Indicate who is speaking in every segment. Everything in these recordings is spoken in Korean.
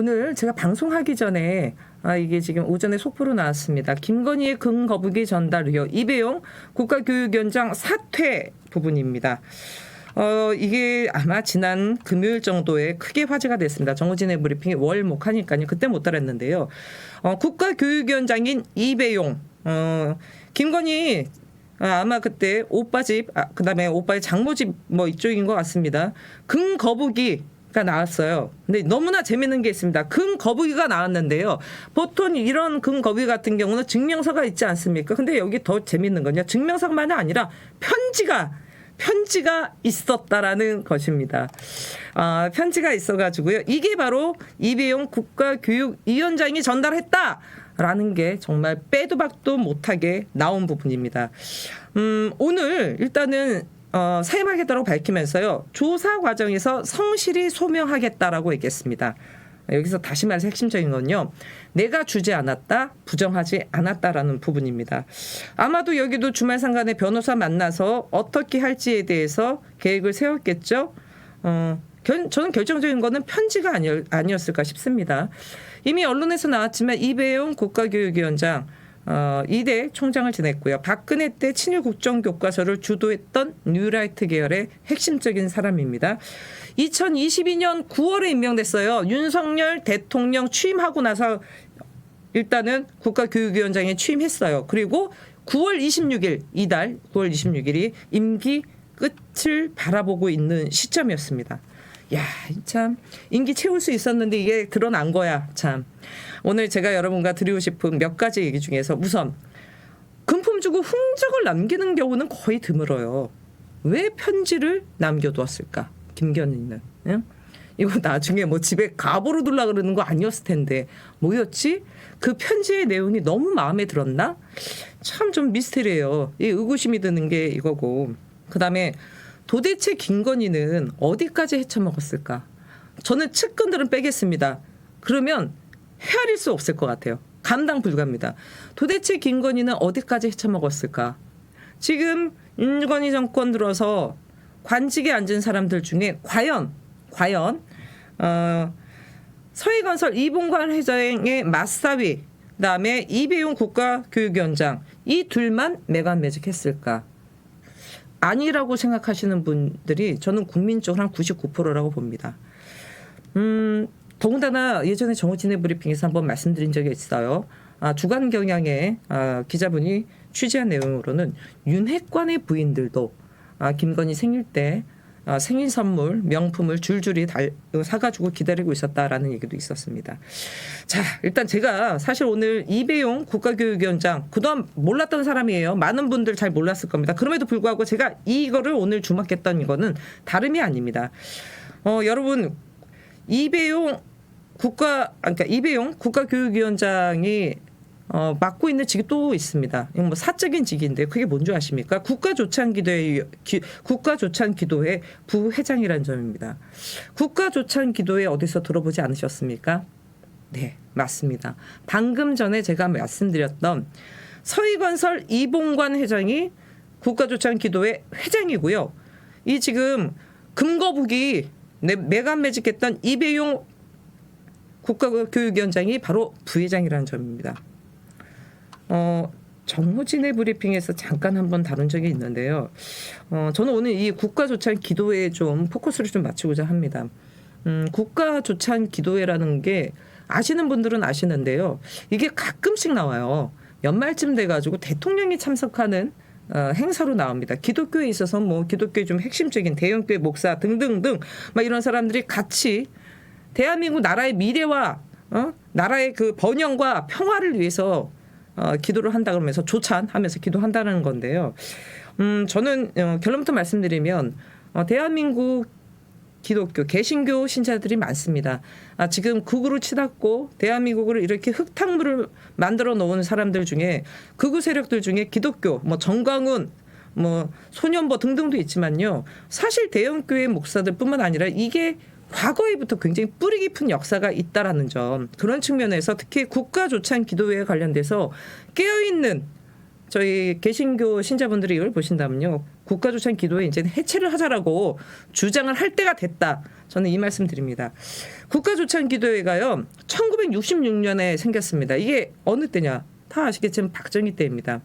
Speaker 1: 오늘 제가 방송하기 전에 아 이게 지금 오전에 속보로 나왔습니다. 김건희의 근거북이 전달 의혹 이배용 국가교육위원장 사퇴 부분입니다. 어 이게 아마 지난 금요일 정도에 크게 화제가 됐습니다. 정우진의 브리핑이 월목 하니까요. 그때 못 따랐는데요. 어 국가교육위원장인 이배용 어 김건희 아, 아마 그때 오빠 집, 아, 그 다음에 오빠의 장모 집 뭐 이쪽인 것 같습니다. 금거북이 가 나왔어요. 근데 너무나 재밌는 게 있습니다. 금 거북이가 나왔는데요. 보통 이런 금 거북이 같은 경우는 증명서가 있지 않습니까? 근데 여기 더 재밌는 건요. 증명서만이 아니라 편지가 편지가 있었다라는 것입니다. 아, 편지가 있어가지고요. 이게 바로 이배용 국가교육위원장이 전달했다. 라는 게 정말 빼도 박도 못하게 나온 부분입니다. 음, 오늘 일단은 어, 사임하겠다고 밝히면서요. 조사 과정에서 성실히 소명하겠다라고 얘기했습니다. 여기서 다시 말해서 핵심적인 건요. 내가 주지 않았다, 부정하지 않았다라는 부분입니다. 아마도 여기도 주말 상간에 변호사 만나서 어떻게 할지에 대해서 계획을 세웠겠죠. 어, 결, 저는 결정적인 거는 편지가 아니, 아니었을까 싶습니다. 이미 언론에서 나왔지만 이배용 국가교육위원장 어, 이대 총장을 지냈고요. 박근혜 때 친일 국정 교과서를 주도했던 뉴라이트 계열의 핵심적인 사람입니다. 2022년 9월에 임명됐어요. 윤석열 대통령 취임하고 나서 일단은 국가교육위원장에 취임했어요. 그리고 9월 26일 이달 9월 26일이 임기 끝을 바라보고 있는 시점이었습니다. 야, 참 임기 채울 수 있었는데 이게 드러난 거야. 참. 오늘 제가 여러분과 드리고 싶은 몇 가지 얘기 중에서 우선 금품 주고 흔적을 남기는 경우는 거의 드물어요. 왜 편지를 남겨두었을까? 김견희는. 응? 이거 나중에 뭐 집에 가보로 둘라 그러는 거 아니었을 텐데 뭐였지? 그 편지의 내용이 너무 마음에 들었나? 참 좀 미스테리해요. 이 의구심이 드는 게 이거고. 그다음에 도대체 김건희는 어디까지 헤쳐먹었을까? 저는 측근들은 빼겠습니다. 그러면 헤아릴 수 없을 것 같아요. 감당 불가입니다. 도대체 김건희는 어디까지 헤쳐먹었을까? 지금 윤건희 정권 들어서 관직에 앉은 사람들 중에 과연 과연 어, 서해건설 이봉관 회장의 맞사위 그다음에 이배용 국가교육위원장 이 둘만 매관매직했을까? 아니라고 생각하시는 분들이 저는 국민적으로 한 99%라고 봅니다. 음, 더군다나 예전에 정호진의 브리핑에서 한번 말씀드린 적이 있어요. 아, 주간 경향의 아, 기자분이 취재한 내용으로는 윤핵관의 부인들도 아, 김건희 생일 때 아, 생일 선물 명품을 줄줄이 달, 사가지고 기다리고 있었다라는 얘기도 있었습니다. 자, 일단 제가 사실 오늘 이배용 국가교육위원장 그동안 몰랐던 사람이에요. 많은 분들 잘 몰랐을 겁니다. 그럼에도 불구하고 제가 이거를 오늘 주목했던 이거는 다름이 아닙니다. 어, 여러분 이배용 국가 아, 그러니까 이배용 국가교육위원장이 어, 맡고 있는 직이 또 있습니다. 이건 뭐 사적인 직인데 그게 뭔지 아십니까? 국가조찬기도회 기, 국가조찬기도회 부회장이라는 점입니다. 국가조찬기도회 어디서 들어보지 않으셨습니까? 네, 맞습니다. 방금 전에 제가 말씀드렸던 서희건설 이봉관 회장이 국가조찬기도회 회장이고요. 이 지금 금거북이 내- 매간 매직했던 이배용 국가교육위원장이 바로 부회장이라는 점입니다. 어, 정호진의 브리핑에서 잠깐 한번 다룬 적이 있는데요. 어, 저는 오늘 이 국가조찬 기도회에 좀 포커스를 좀 맞추고자 합니다. 음, 국가조찬 기도회라는 게 아시는 분들은 아시는데요. 이게 가끔씩 나와요. 연말쯤 돼가지고 대통령이 참석하는 어, 행사로 나옵니다. 기독교에 있어서 뭐 기독교의 좀 핵심적인 대형교회 목사 등등등 막 이런 사람들이 같이 대한민국 나라의 미래와 어? 나라의 그 번영과 평화를 위해서 어, 기도를 한다 그러면서 조찬 하면서 기도한다는 건데요. 음, 저는 어, 결론부터 말씀드리면 어, 대한민국 기독교 개신교 신자들이 많습니다. 아, 지금 극으로 치닫고 대한민국을 이렇게 흙탕물을 만들어 놓은 사람들 중에 극우 세력들 중에 기독교 뭐 정광훈 뭐 소년보 등등도 있지만요. 사실 대형교회 목사들뿐만 아니라 이게 과거에부터 굉장히 뿌리 깊은 역사가 있다라는 점 그런 측면에서 특히 국가 조찬 기도회에 관련돼서 깨어 있는 저희 개신교 신자분들이 이걸 보신다면요 국가 조찬 기도회 이제는 해체를 하자라고 주장을 할 때가 됐다. 저는 이 말씀 드립니다. 국가 조찬 기도회가요. 1966년에 생겼습니다. 이게 어느 때냐? 다 아시겠지만 박정희 때입니다.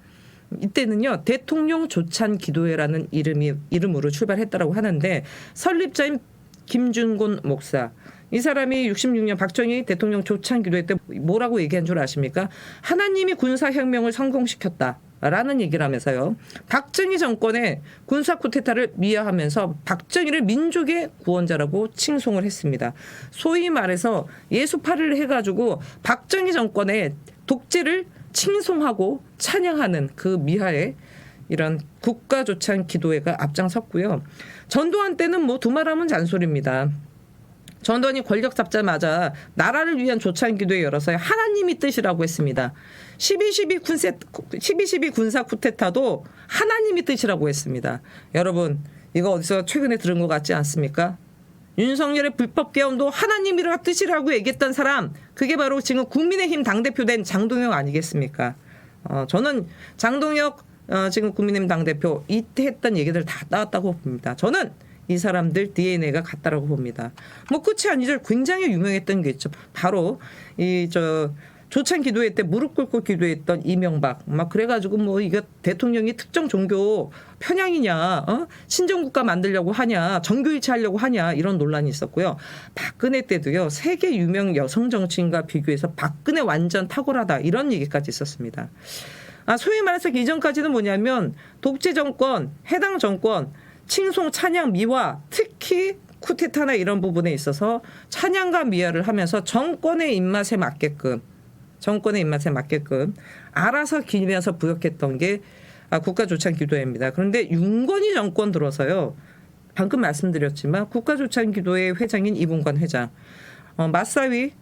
Speaker 1: 이때는요 대통령 조찬 기도회라는 이름이 이름으로 출발했다라고 하는데 설립자인 김준곤 목사 이 사람이 66년 박정희 대통령 조찬 기도회 때 뭐라고 얘기한 줄 아십니까? 하나님이 군사 혁명을 성공시켰다. 라는 얘기를 하면서요. 박정희 정권의 군사 쿠데타를 미화하면서 박정희를 민족의 구원자라고 칭송을 했습니다. 소위 말해서 예수파를 해가지고 박정희 정권의 독재를 칭송하고 찬양하는 그 미하에 이런 국가 조찬 기도회가 앞장섰고요. 전두환 때는 뭐 두말하면 잔소리입니다. 전두환이 권력 잡자마자 나라를 위한 조찬 기도회 열어서 하나님이 뜻이라고 했습니다. 12.12 군세 12.12 군사 쿠데타도 하나님이 뜻이라고 했습니다. 여러분 이거 어디서 최근에 들은 것 같지 않습니까? 윤석열의 불법 개헌도 하나님이라 뜻이라고 얘기했던 사람 그게 바로 지금 국민의힘 당대표 된 장동혁 아니겠습니까? 어, 저는 장동혁 어, 지금 국민의힘 당대표 이때 했던 얘기들 다 따왔다고 봅니다. 저는 이 사람들 DNA가 같다라고 봅니다. 뭐 끝이 아니죠. 굉장히 유명했던 게 있죠. 바로 이 저 조찬 기도회 때 무릎 꿇고 기도했던 이명박 막 그래가지고 뭐 이거 대통령이 특정 종교 편향이냐 어? 신정국가 만들려고 하냐 정교일치하려고 하냐 이런 논란이 있었고요 박근혜 때도요 세계 유명 여성 정치인과 비교해서 박근혜 완전 탁월하다 이런 얘기까지 있었습니다 아 소위 말해서 이전까지는 뭐냐면 독재 정권 해당 정권 칭송 찬양 미화 특히 쿠데타나 이런 부분에 있어서 찬양과 미화를 하면서 정권의 입맛에 맞게끔 정권의 입맛에 맞게끔 알아서 기면서 부역했던 게 아, 국가조찬 기도회입니다. 그런데 윤건희 정권 들어서요. 방금 말씀드렸지만 국가조찬 기도회 회장인 이봉관 회장, 어, 맞사위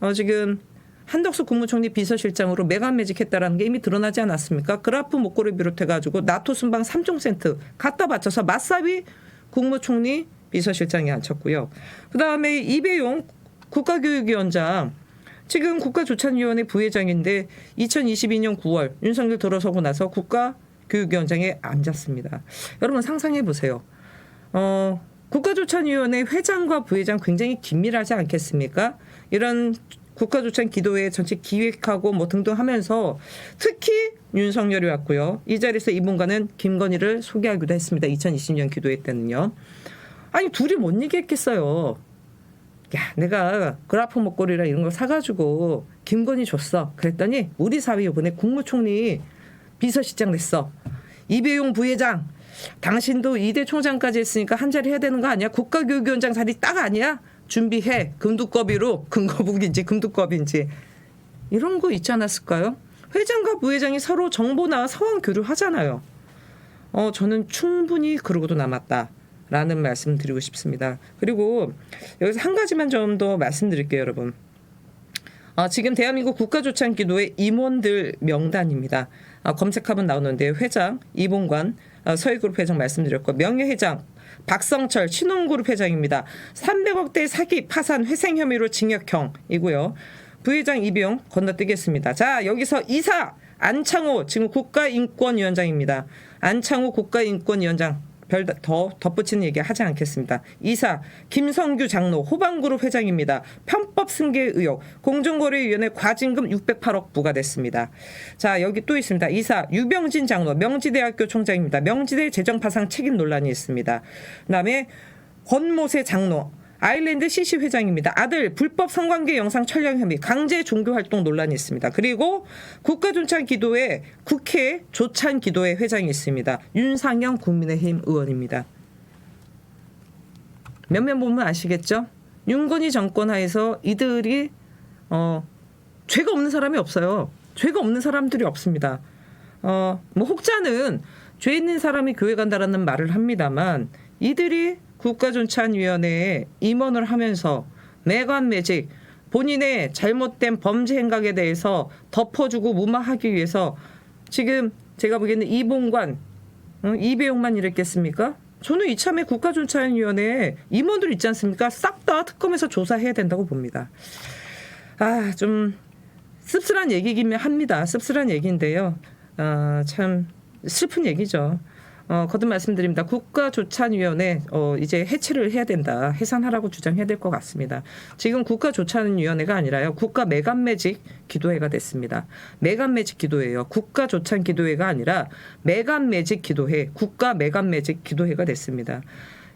Speaker 1: 어, 지금 한덕수 국무총리 비서실장으로 매간매직했다라는 게 이미 드러나지 않았습니까? 그라프 목걸이 비롯해가지고 나토 순방 3종 센트 갖다 바쳐서 맞사위 국무총리 비서실장에 앉혔고요. 그 다음에 이배용 국가교육위원장 지금 국가조찬위원회 부회장인데 2022년 9월 윤석열 들어서고 나서 국가교육위원장에 앉았습니다. 여러분 상상해 보세요. 어, 국가조찬위원회 회장과 부회장 굉장히 긴밀하지 않겠습니까? 이런 국가조찬 기도회 전체 기획하고 뭐 등등 하면서 특히 윤석열이 왔고요. 이 자리에서 이분과는 김건희를 소개하기도 했습니다. 2020년 기도회 때는요. 아니 둘이 못 얘기했겠어요. 야, 내가 그라프 목걸이라 이런 거 사가지고 김건희 줬어. 그랬더니 우리 사회 이번에 국무총리 비서실장 됐어. 이배용 부회장, 당신도 이대 총장까지 했으니까 한 자리 해야 되는 거 아니야? 국가교육위원장 자리 딱 아니야? 준비해. 금두꺼비로 금거북인지 금두꺼비인지 이런 거 있지 않았을까요? 회장과 부회장이 서로 정보나 상황 교류하잖아요. 어, 저는 충분히 그러고도 남았다. 라는 말씀 드리고 싶습니다. 그리고 여기서 한 가지만 좀 더 말씀드릴게요, 여러분. 아, 지금 대한민국 국가조찬기도회 임원들 명단입니다. 아, 검색하면 나오는데 회장 이봉관 아, 서해그룹 회장 말씀드렸고 명예회장 박성철 신혼그룹 회장입니다. 300억대 사기 파산 회생 혐의로 징역형이고요. 부회장 이병 건너뛰겠습니다. 자 여기서 이사 안창호 지금 국가인권위원장입니다. 안창호 국가인권위원장 별더 덧붙이는 얘기 하지 않겠습니다. 이사 김성규 장로 호방그룹 회장입니다. 편법 승계 의혹 공정거래위원회 과징금 608억 부과됐습니다. 자 여기 또 있습니다. 이사 유병진 장로 명지대학교 총장입니다. 명지대 재정 파상 책임 논란이 있습니다. 그다음에 권모세 장로 아일랜드 CC 회장입니다. 아들 불법 성관계 영상 촬영 혐의 강제 종교 활동 논란이 있습니다. 그리고 국가조찬 기도회 국회 조찬 기도회 회장이 있습니다. 윤상영 국민의힘 의원입니다. 몇몇 보면 아시겠죠? 윤건희 정권 하에서 이들이 어 죄가 없는 사람이 없어요. 죄가 없는 사람들이 없습니다. 어 뭐 혹자는 죄 있는 사람이 교회 간다라는 말을 합니다만 이들이 국가존찬위원회에 임원을 하면서 매관 매직 본인의 잘못된 범죄 행각에 대해서 덮어주고 무마하기 위해서 지금 제가 보기에는 이봉관, 어, 이배용만 이랬겠습니까? 저는 이참에 국가존찬위원회에 임원들 있지 않습니까? 싹 다 특검에서 조사해야 된다고 봅니다. 아, 좀 씁쓸한 얘기긴 합니다. 씁쓸한 얘기인데요. 아, 참 슬픈 얘기죠. 어, 거듭 말씀드립니다. 국가조찬위원회 어, 이제 해체를 해야 된다. 해산하라고 주장해야 될 것 같습니다. 지금 국가조찬위원회가 아니라요. 국가 매간매직 기도회가 됐습니다. 매간매직 기도회예요. 국가조찬 기도회가 아니라 매간매직 기도회, 국가 매간매직 기도회가 됐습니다.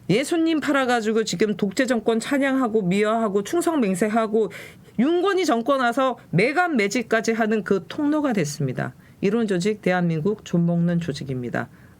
Speaker 1: 예수님 팔아가지고 지금 독재 정권 찬양하고 미화하고 충성 맹세하고 윤건이 정권 와서 매간 매직까지 하는 그 통로가 됐습니다. 이런 조직 대한민국 존먹는 조직입니다.